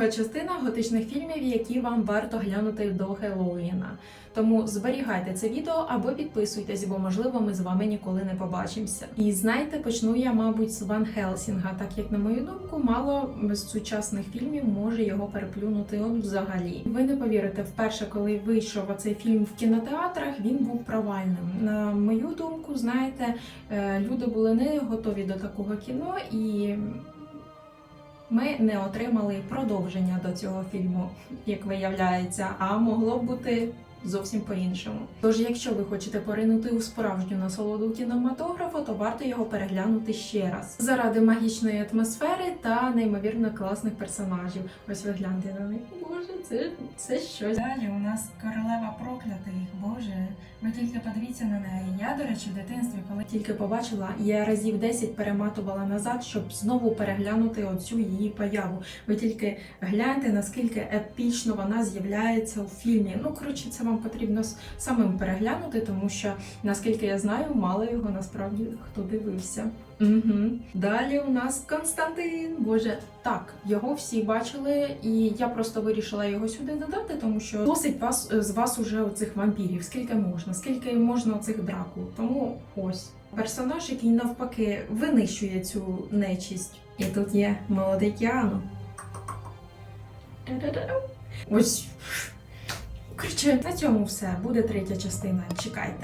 друга частина готичних фільмів, які вам варто глянути до Хеллоуіна. Тому зберігайте це відео або підписуйтесь, бо можливо ми з вами ніколи не побачимося. І знаєте, почну я, мабуть, з Ван Хелсінга, так як на мою думку, мало з сучасних фільмів може його переплюнути от взагалі. Ви не повірите, вперше, коли вийшов цей фільм в кінотеатрах, він був провальним. На мою думку, знаєте, е, люди були не готові до такого кіно і. Ми не отримали продовження до цього фільму, як виявляється, а могло б бути зовсім по-іншому. Тож, якщо ви хочете поринути у справжню насолоду кінематографу, то варто його переглянути ще раз заради магічної атмосфери та неймовірно класних персонажів. Ось ви гляньте на них. Боже, це, це щось. Далі у нас королева проклятих. Боже, ви тільки подивіться на неї. Я, до речі, в дитинстві, коли тільки побачила, я разів 10 перематувала назад, щоб знову переглянути оцю її появу. Ви тільки гляньте, наскільки епічно вона з'являється у фільмі. Ну, коротше, це вам потрібно самим переглянути, тому що, наскільки я знаю, мало його насправді хто дивився. Угу. Далі у нас Константин. Боже, так, його всі бачили, і я просто вирішила його сюди додати, тому що досить вас з вас уже оцих вампірів. Скільки можна, скільки можна оцих драку. Тому ось персонаж, який навпаки винищує цю нечість. І тут є молодий Кіану. Ось. Коротше, на цьому все. Буде третя частина. Чекайте.